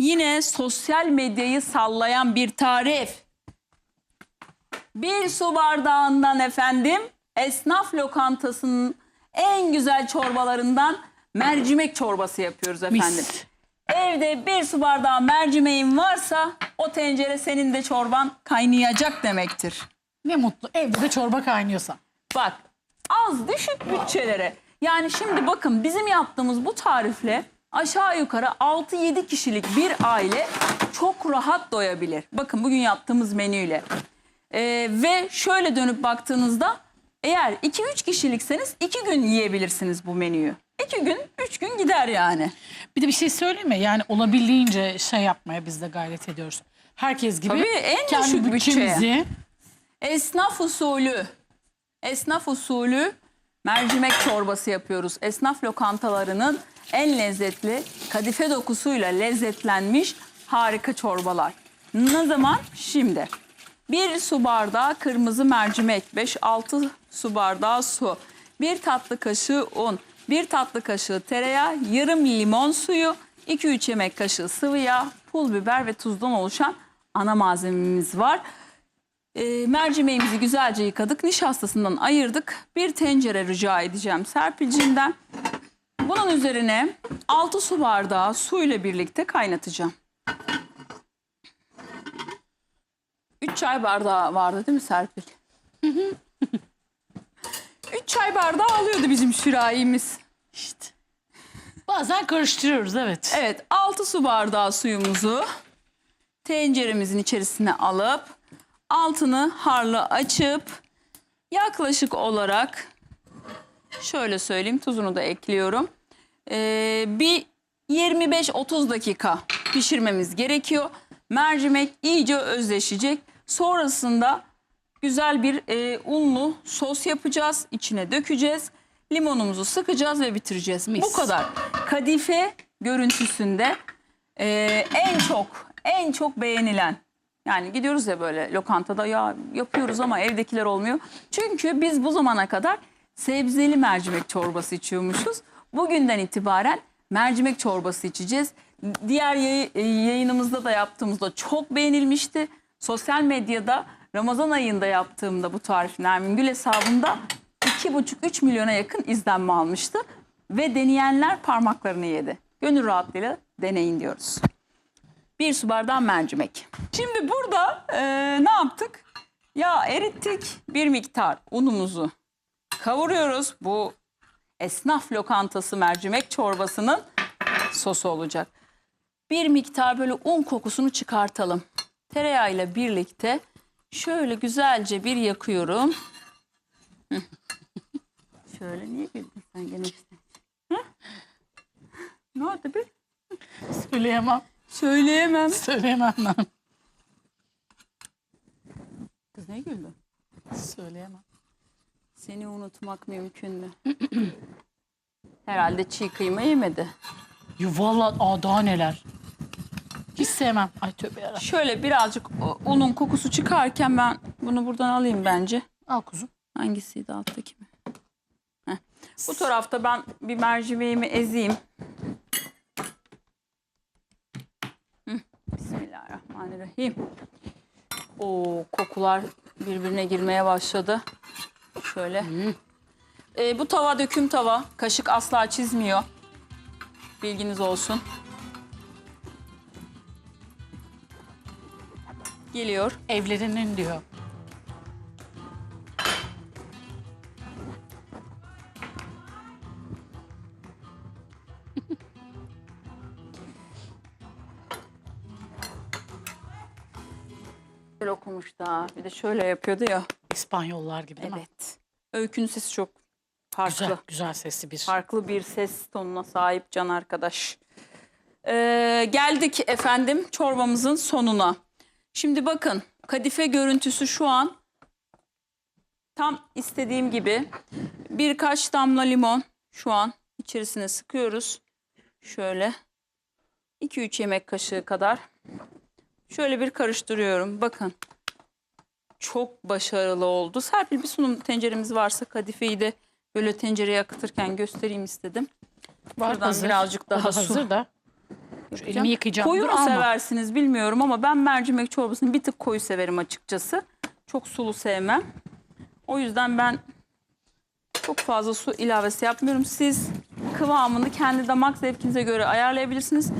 Yine sosyal medyayı sallayan bir tarif. Bir su bardağından efendim esnaf lokantasının en güzel çorbalarından mercimek çorbası yapıyoruz efendim. Mis. Evde bir su bardağı mercimeğin varsa o tencere senin de çorban kaynayacak demektir. Ne mutlu. Evde de çorba kaynıyorsa. Bak az düşük bütçelere. Yani şimdi bakın bizim yaptığımız bu tarifle aşağı yukarı 6-7 kişilik bir aile çok rahat doyabilir. Bakın bugün yaptığımız menüyle. Ee, ve şöyle dönüp baktığınızda eğer 2-3 kişilikseniz 2 gün yiyebilirsiniz bu menüyü. 2 gün 3 gün gider yani. Bir de bir şey söyleyeyim mi? Yani olabildiğince şey yapmaya biz de gayret ediyoruz. Herkes gibi Tabii, en kendi düşük bütçeye. bütçemizi Esnaf usulü, esnaf usulü mercimek çorbası yapıyoruz. Esnaf lokantalarının en lezzetli kadife dokusuyla lezzetlenmiş harika çorbalar. Ne zaman? Şimdi. Bir su bardağı kırmızı mercimek, 5-6 su bardağı su, bir tatlı kaşığı un, bir tatlı kaşığı tereyağı, yarım limon suyu, 2-3 yemek kaşığı sıvı yağ, pul biber ve tuzdan oluşan ana malzememiz var. E, mercimeğimizi güzelce yıkadık. Nişastasından ayırdık. Bir tencere rica edeceğim Serpil'cinden. Bunun üzerine 6 su bardağı su ile birlikte kaynatacağım. 3 çay bardağı vardı değil mi Serpil? 3 çay bardağı alıyordu bizim sürahimiz. işte. Bazen karıştırıyoruz evet. Evet 6 su bardağı suyumuzu tenceremizin içerisine alıp altını harlı açıp yaklaşık olarak şöyle söyleyeyim tuzunu da ekliyorum. Ee, bir 25-30 dakika pişirmemiz gerekiyor. Mercimek iyice özleşecek. Sonrasında güzel bir e, unlu sos yapacağız. İçine dökeceğiz. Limonumuzu sıkacağız ve bitireceğiz. Mis. Bu kadar. Kadife görüntüsünde e, en çok en çok beğenilen yani gidiyoruz ya böyle lokantada ya yapıyoruz ama evdekiler olmuyor. Çünkü biz bu zamana kadar sebzeli mercimek çorbası içiyormuşuz. Bugünden itibaren mercimek çorbası içeceğiz. Diğer yayı- yayınımızda da yaptığımızda çok beğenilmişti. Sosyal medyada Ramazan ayında yaptığımda bu tarif Nermin Gül hesabında 2,5-3 milyona yakın izlenme almıştı. Ve deneyenler parmaklarını yedi. Gönül rahatlığıyla deneyin diyoruz. Bir su bardağı mercimek. Şimdi burada e, ne yaptık? Ya erittik bir miktar unumuzu kavuruyoruz. Bu esnaf lokantası mercimek çorbasının sosu olacak. Bir miktar böyle un kokusunu çıkartalım. Tereyağıyla birlikte şöyle güzelce bir yakıyorum. Şöyle niye güldün sen gene? Ne oldu bir? Söyleyemem. Söyleyemem. Söyleyemem ben. Kız ne güldün? Söyleyemem. Seni unutmak mümkün mü? Herhalde çiğ kıyma yemedi. Ya vallahi aa, daha neler. Hiç sevmem. Ay tövbe yarabbim. Şöyle birazcık o- unun kokusu çıkarken ben bunu buradan alayım bence. Al kuzum. Hangisiydi alttaki mi? Heh. Bu tarafta ben bir mercimeğimi ezeyim. Hı, Bismillahirrahmanirrahim. O kokular birbirine girmeye başladı. Şöyle. Ee, bu tava döküm tava. Kaşık asla çizmiyor. Bilginiz olsun. Geliyor. Evlerinin diyor. Da. Bir de şöyle yapıyordu ya. İspanyollar gibi değil mi? Evet. Öykünün sesi çok farklı. Güzel, güzel sesli bir. Farklı bir ses tonuna sahip can arkadaş. Ee, geldik efendim çorbamızın sonuna. Şimdi bakın kadife görüntüsü şu an tam istediğim gibi. Birkaç damla limon şu an içerisine sıkıyoruz. Şöyle 2-3 yemek kaşığı kadar. Şöyle bir karıştırıyorum. Bakın çok başarılı oldu. Serpil bir sunum tenceremiz varsa kadifeyi de böyle tencereye akıtırken göstereyim istedim. Var Şuradan birazcık O daha da su. hazır da. yapacağım. elimi yıkayacağım. Koyu mu seversiniz bilmiyorum ama ben mercimek çorbasını bir tık koyu severim açıkçası. Çok sulu sevmem. O yüzden ben çok fazla su ilavesi yapmıyorum. Siz kıvamını kendi damak zevkinize göre ayarlayabilirsiniz.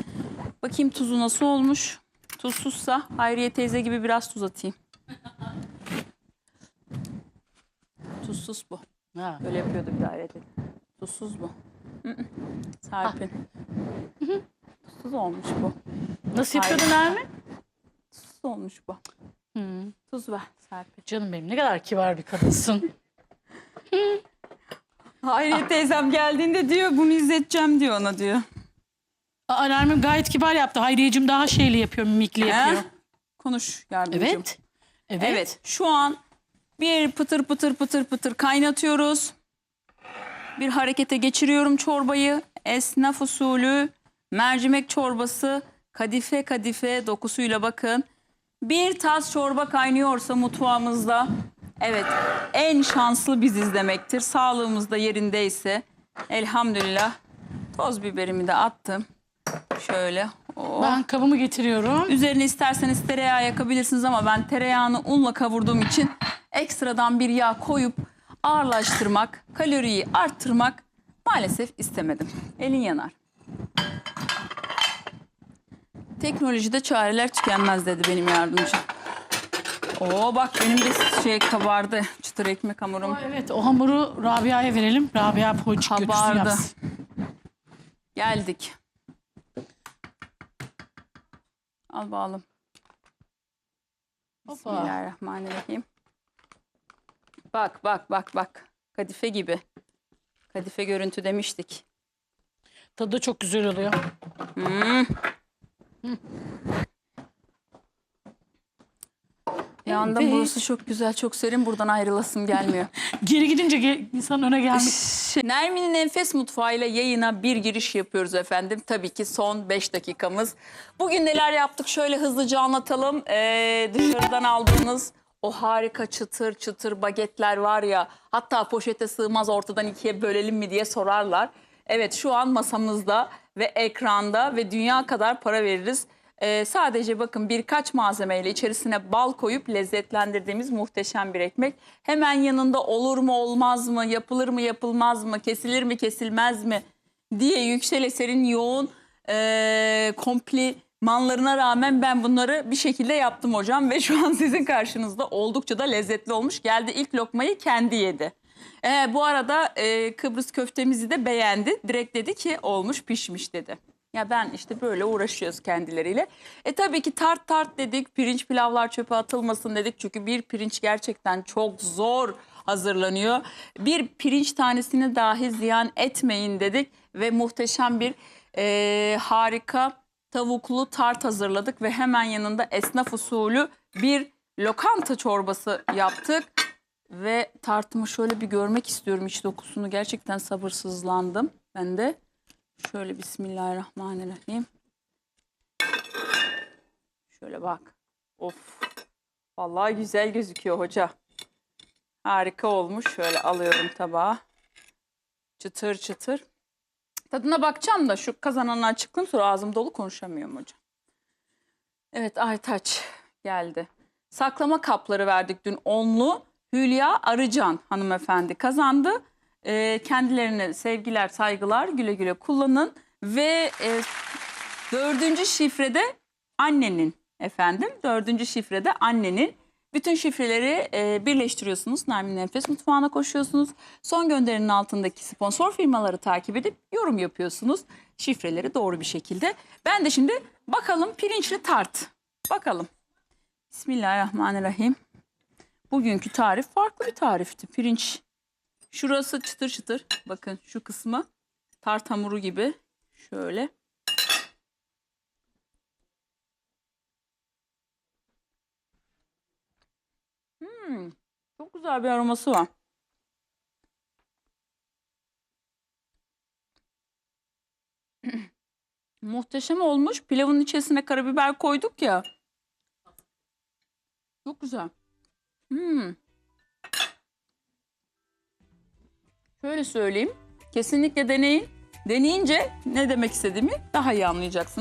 Bakayım tuzu nasıl olmuş. Tuzsuzsa Hayriye teyze gibi biraz tuz atayım. Tuzsuz bu. Ha. Böyle yapıyordu bir daire dedi. Tuzsuz bu. Hı hı. Serpil. Tuzsuz olmuş bu. Nasıl yapıyordun Nermin? Tuzsuz olmuş bu. Tuz ver Serpil. Canım benim ne kadar kibar bir kadınsın. Hayriye teyzem geldiğinde diyor bunu izleteceğim diyor ona diyor. Aa, Nermin gayet kibar yaptı. Hayriyeciğim daha şeyli yapıyor, mimikli yapıyor. Konuş yardımcım. Evet. Evet. Evet şu an bir pıtır pıtır pıtır pıtır kaynatıyoruz. Bir harekete geçiriyorum çorbayı. Esnaf usulü mercimek çorbası kadife kadife dokusuyla bakın. Bir tas çorba kaynıyorsa mutfağımızda evet en şanslı biziz demektir. Sağlığımız da yerindeyse elhamdülillah toz biberimi de attım. Şöyle. Oh. Ben kabımı getiriyorum. Üzerine isterseniz tereyağı yakabilirsiniz ama ben tereyağını unla kavurduğum için ekstradan bir yağ koyup ağırlaştırmak, kaloriyi arttırmak maalesef istemedim. Elin yanar. Teknolojide çareler tükenmez dedi benim yardımcım. Oo bak benim de şey kabardı. Çıtır ekmek hamurum. Evet o hamuru Rabia'ya verelim. Rabia ponçik götürsün Kabardı. yapsın. Geldik. Al. Hoppa. Bismillahirrahmanirrahim. Bak bak bak bak. Kadife gibi. Kadife görüntü demiştik. Tadı da çok güzel oluyor. Bir anda Evet. burası çok güzel, çok serin. Buradan ayrılasım gelmiyor. Geri gidince ge- insan öne gelmiş. Şey, Nermin'in Enfes Mutfağı'yla yayına bir giriş yapıyoruz efendim. Tabii ki son 5 dakikamız. Bugün neler yaptık şöyle hızlıca anlatalım. Ee, dışarıdan aldığınız o harika çıtır çıtır bagetler var ya hatta poşete sığmaz ortadan ikiye bölelim mi diye sorarlar. Evet şu an masamızda ve ekranda ve dünya kadar para veririz. Ee, sadece bakın birkaç malzemeyle içerisine bal koyup lezzetlendirdiğimiz muhteşem bir ekmek. Hemen yanında olur mu olmaz mı, yapılır mı yapılmaz mı, kesilir mi kesilmez mi diye Yüksel Eser'in yoğun e, komplimanlarına rağmen ben bunları bir şekilde yaptım hocam. Ve şu an sizin karşınızda oldukça da lezzetli olmuş. Geldi ilk lokmayı kendi yedi. E, bu arada e, Kıbrıs köftemizi de beğendi. Direkt dedi ki olmuş pişmiş dedi. Ya ben işte böyle uğraşıyoruz kendileriyle. E tabii ki tart tart dedik. Pirinç pilavlar çöpe atılmasın dedik. Çünkü bir pirinç gerçekten çok zor hazırlanıyor. Bir pirinç tanesini dahi ziyan etmeyin dedik. Ve muhteşem bir e, harika tavuklu tart hazırladık. Ve hemen yanında esnaf usulü bir lokanta çorbası yaptık. Ve tartımı şöyle bir görmek istiyorum iç dokusunu. Gerçekten sabırsızlandım ben de. Şöyle Bismillahirrahmanirrahim. Şöyle bak. Of. Vallahi güzel gözüküyor hoca. Harika olmuş. Şöyle alıyorum tabağa. Çıtır çıtır. Tadına bakacağım da şu kazananı açıklayayım sonra ağzım dolu konuşamıyorum hocam. Evet Aytaç geldi. Saklama kapları verdik dün onlu. Hülya Arıcan hanımefendi kazandı. Ee, kendilerine sevgiler, saygılar, güle güle kullanın. Ve e, dördüncü şifrede annenin efendim. Dördüncü şifrede annenin. Bütün şifreleri e, birleştiriyorsunuz. Nermin Nefes Mutfağı'na koşuyorsunuz. Son gönderinin altındaki sponsor firmaları takip edip yorum yapıyorsunuz. Şifreleri doğru bir şekilde. Ben de şimdi bakalım pirinçli tart. Bakalım. Bismillahirrahmanirrahim. Bugünkü tarif farklı bir tarifti. Pirinç şurası çıtır çıtır. Bakın şu kısmı tart hamuru gibi. Şöyle. Hmm, çok güzel bir aroması var. Muhteşem olmuş. Pilavın içerisine karabiber koyduk ya. Çok güzel. Hmm. Şöyle söyleyeyim. Kesinlikle deneyin. Deneyince ne demek istediğimi daha iyi anlayacaksınız.